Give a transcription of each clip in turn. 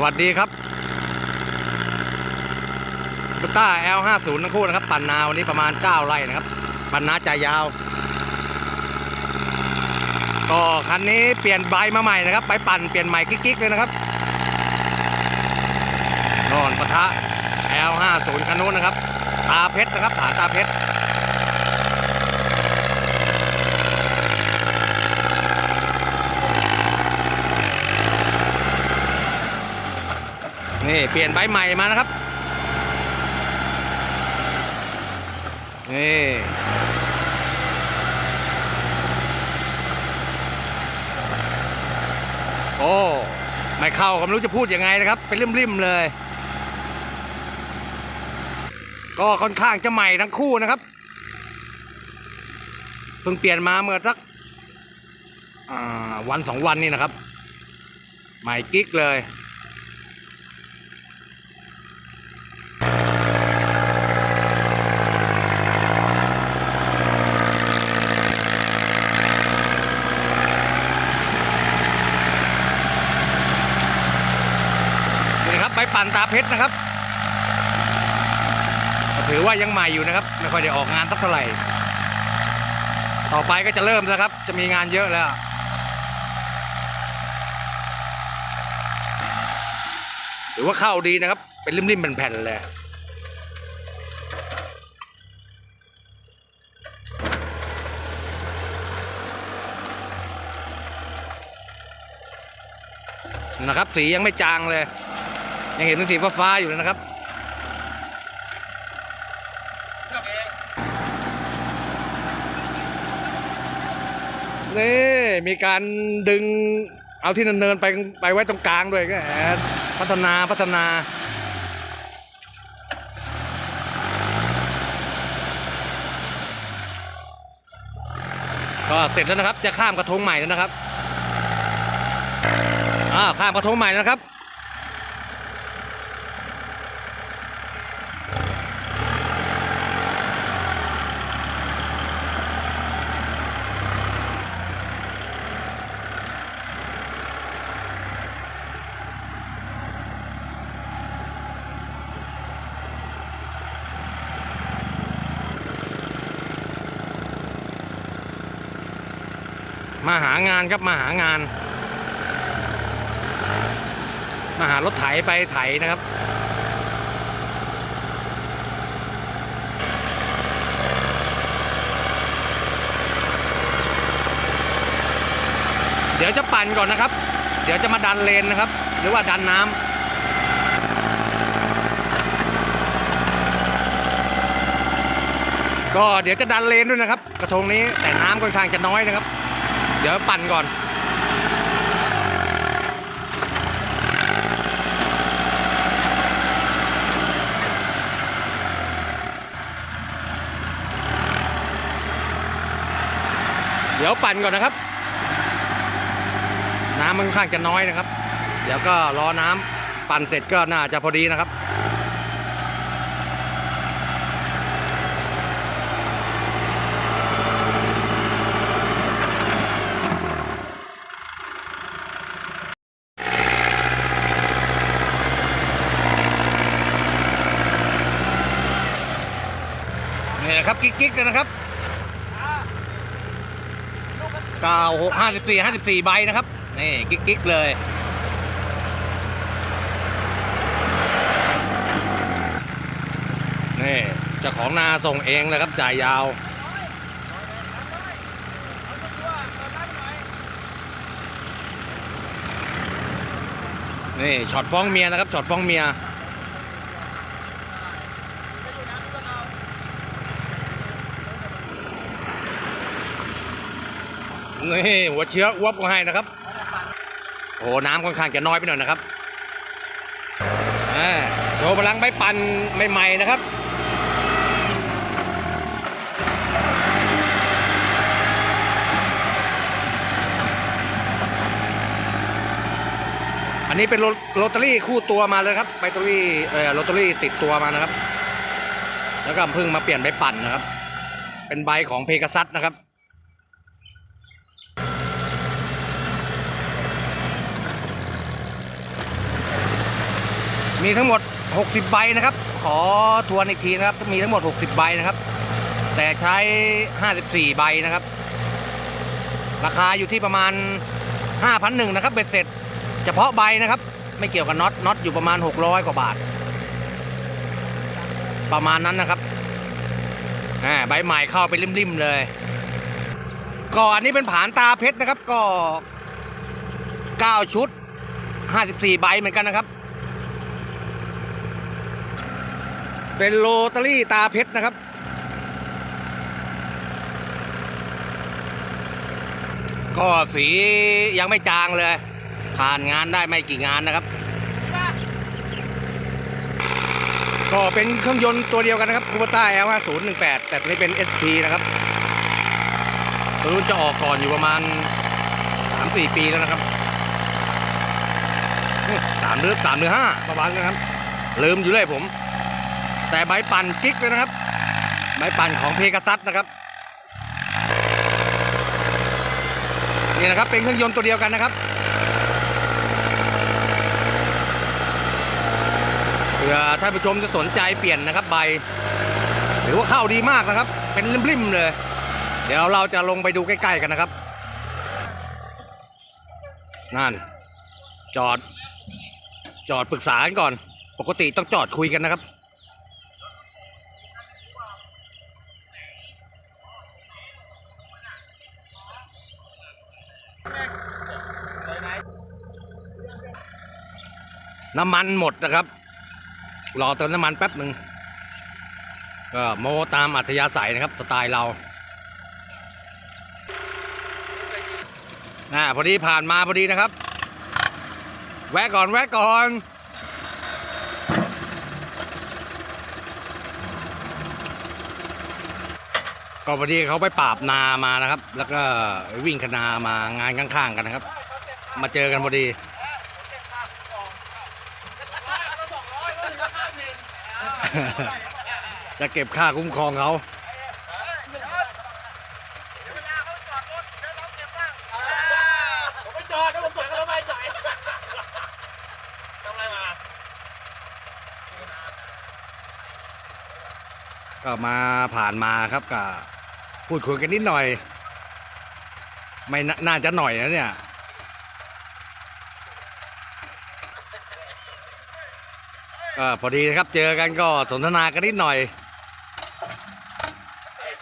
สวัสดีครับกุต้า L50 ทั้งคู่นะครับ ปั่นนาวันนี้ประมาณ 9 ไร่นะครับ ปั่นนาจ่ายยาว ก็คันนี้เปลี่ยนใบมาใหม่นะครับใบปั่นเปลี่ยนใหม่กิ๊กๆเลยนะครับนอนปะทะ L50 คันนู้นนะครับ ตาเพชรนะครับฐานตาเพชร นี่เปลี่ยนใบใหม่มานะครับนี่โอ้ไม่เข้าก็ไม่รู้จะพูดยังไงนะครับเป็นริมๆเลย ก็ค่อนข้างจะใหม่ทั้งคู่นะครับเพิ่งเปลี่ยนมาเมื่อสักวันสองวันนี่นะครับ ใหม่กิ๊กเลยั่นตาเพชรนะครับ ถือว่ายังใหม่อยู่นะครับ ไม่ค่อยได้ออกงานสักเท่าไหร่ ต่อไปก็จะเริ่มแล้วครับ จะมีงานเยอะแล้วถือว่าเข้าดีนะครับ เป็นริมๆเป็นแผ่นๆเลยนะครับสียังไม่จางเลย ยังเห็นสีฟ้าๆอยู่เลยนะครับนี่มีการดึงเอาที่เนินๆไปไปไว้ตรงกลางด้วยก็แอบพัฒนาพัฒนาก็เสร็จแล้วนะครับ จะข้ามกระทงใหม่แล้วนะครับ อ่า ข้ามกระทงใหม่นะครับ มาหางานครับมาหางาน มาหารถไถไปไถนะครับเดี๋ยวจะปั่นก่อนนะครับ เดี๋ยวจะมาดันเลนนะครับ หรือว่าดันน้ำก็เดี๋ยวจะดันเลนด้วยนะครับ กระทงนี้แต่น้ำค่อนข้างจะน้อยนะครับ เดี๋ยวปั่นก่อนเดี๋ยวปั่นก่อนนะครับ น้ำมันค่อนข้างจะน้อยนะครับ เดี๋ยวก็รอน้ำปั่นเสร็จก็น่าจะพอดีนะครับ นะครับกิ๊กๆกันนะครับเก้าหกห้าสิบสี่ห้าสิบสี่ใบนะครับนี่กิ๊กๆเลยนี่เจ้าของนาส่งเองนะครับจ่ายยาวนี่ช็อตฟ้องเมียนะครับช็อตฟ้องเมีย นี่หัวเชื้ออ้วบก็ให้นะครับ โอ้โหน้ำค่อนข้างจะน้อยไปหน่อยนะครับโชว์พลังใบปั่นใหม่ๆนะครับอันนี้เป็นโรโรตารี่คู่ตัวมาเลยครับใบตอรี่เออโรตารี่ติดตัวมานะครับ แล้วก็เพิ่งมาเปลี่ยนใบปั่นนะครับ เป็นใบของเพกาซัสนะครับ มีทั้งหมด 60 ใบนะครับ ขอทวนอีกทีนะครับ มีทั้งหมด 60 ใบนะครับ แต่ใช้ 54 ใบนะครับ ราคาอยู่ที่ประมาณ 5,001นะครับเบ็ดเสร็จ เฉพาะใบนะครับ ไม่เกี่ยวกับน็อต น็อตอยู่ประมาณ 600 กว่าบาท ประมาณนั้นนะครับใบใหม่เข้าไปริมๆเลยก็อันนี้เป็นผานตาเพชรนะครับ ก็ 9 ชุด 54 ใบเหมือนกันนะครับ เป็นโรตารี่ตาเพชรนะครับ ก็สียังไม่จางเลย ผ่านงานได้ไม่กี่งานนะครับ ก็เป็นเครื่องยนต์ตัวเดียวกันนะครับคูปต้า L5018 แต่ตัวนี้เป็น SP นะครับตัวรุ่นจะออกก่อนอยู่ประมาณ 3-4 ปีแล้วนะครับสามหรือสามหรือห้าประมาณนั้นครับ ลืมอยู่เลยผม แต่ใบปั่นกิ๊กเลยนะครับ ใบปั่นของเพกาซัสนะครับนี่นะครับเป็นเครื่องยนต์ตัวเดียวกันนะครับเผื่อท่านผู้ชมจะสนใจเปลี่ยนนะครับใบถือว่าเข้าดีมากนะครับ เป็นริมๆเลย เดี๋ยวเราจะลงไปดูใกล้ๆกันนะครับ นั่น จอด จอดปรึกษากันก่อน ปกติต้องจอดคุยกันนะครับ น้ำมันหมดนะครับ รอเติมน้ำมันแป๊บหนึ่งก็โมตามอัธยาศัยนะครับสไตล์เราน่าพอดีผ่านมาพอดีนะครับ แวะก่อนแวะก่อนก็พอดีเขาไปปราบนามานะครับ แล้วก็วิ่งคณามางานข้างๆกันนะครับ มาเจอกันพอดี จะเก็บค่าคุ้มครองเขาผมไม่จอดถ้าผมจอดก็ต้องไปจ่ายทำไรมาก็มาผ่านมาครับก็พูดคุยกันนิดหน่อย ไม่น่าจะหน่อยนะเนี่ย ก็พอดีนะครับเจอกันก็สนทนากันนิดหน่อย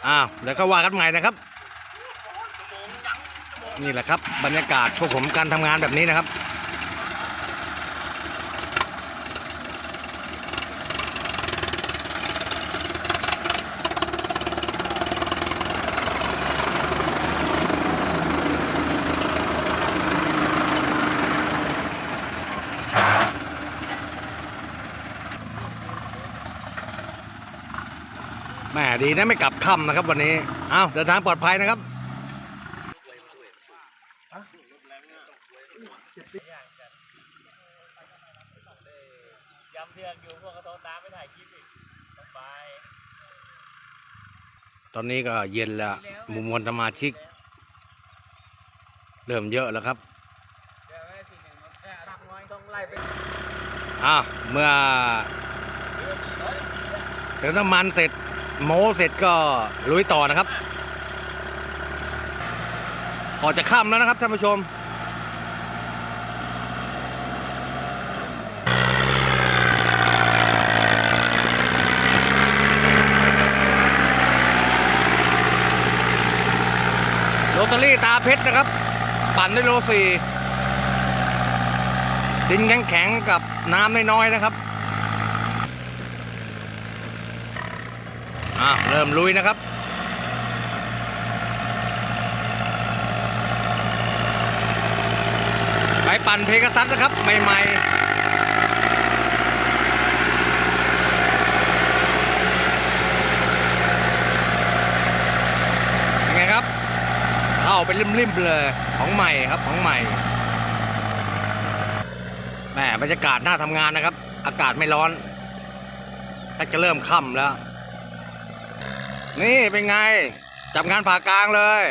อ้าวเดี๋ยวก็ว่ากันใหม่นะครับ นี่แหละครับ บรรยากาศพวกผมการทำงานแบบนี้นะครับ ดีนะไม่กลับค่ำนะครับวันนี้เอาเดินทางปลอดภัยนะครับย้ำเทือกอยู่พวกกระโตตามไม่ถ่ายคลิปอีกไปตอนนี้ก็เย็นแล้วหมุมมวลสมาชิก เริ่มเยอะแล้วครับอ้าวเมื่อเติมน้ำมันเสร็จ โม้เสร็จก็ลุยต่อนะครับ ออกจะค่ำแล้วนะครับท่านผู้ชมโรตารี่ตาเพชรนะครับ ปั่นด้วยโลสีดินแข็งๆกับน้ำน้อยๆนะครับอะ เริ่มลุยนะครับไปปั่นเพกซัสนะครับ ใหม่ๆยังไงครับเข้าเป็นริมๆเลยของใหม่ครับของใหม่แหมบรรยากาศน่าทำงานนะครับ อากาศไม่ร้อนถ้าจะเริ่มค่ำแล้ว นี่เป็นไง จับงานผ่ากลางเลย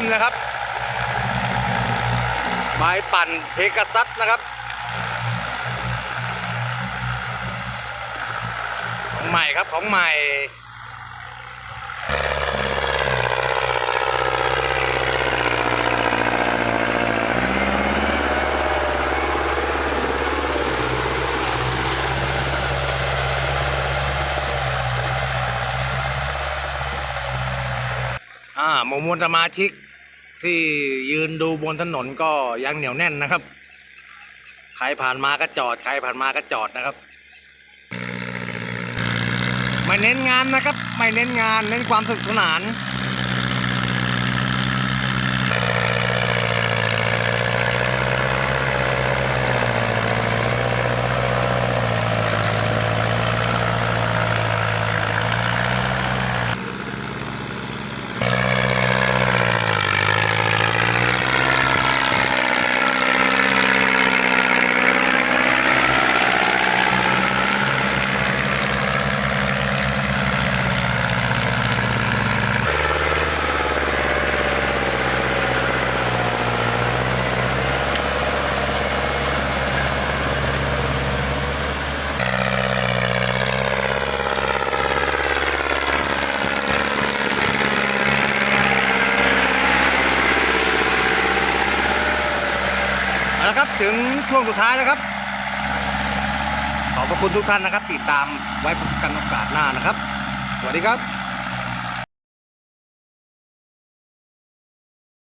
มนะครับ ไม้ปั่นเพกาซัสนะครับ ของใหม่ครับของใหม่อ่าหมู่มวลสมาชิก ที่ยืนดูบนถนนก็ยังเหนียวแน่นนะครับ ใครผ่านมาก็จอด ใครผ่านมาก็จอดนะครับ ไม่เน้นงานนะครับ ไม่เน้นงาน เน้นความสนุกสนาน ถึงช่วงสุดท้ายแล้วครับ ขอบพระคุณทุกท่านนะครับ ติดตามไว้พบกันโอกาสหน้านะครับ สวัสดีครับ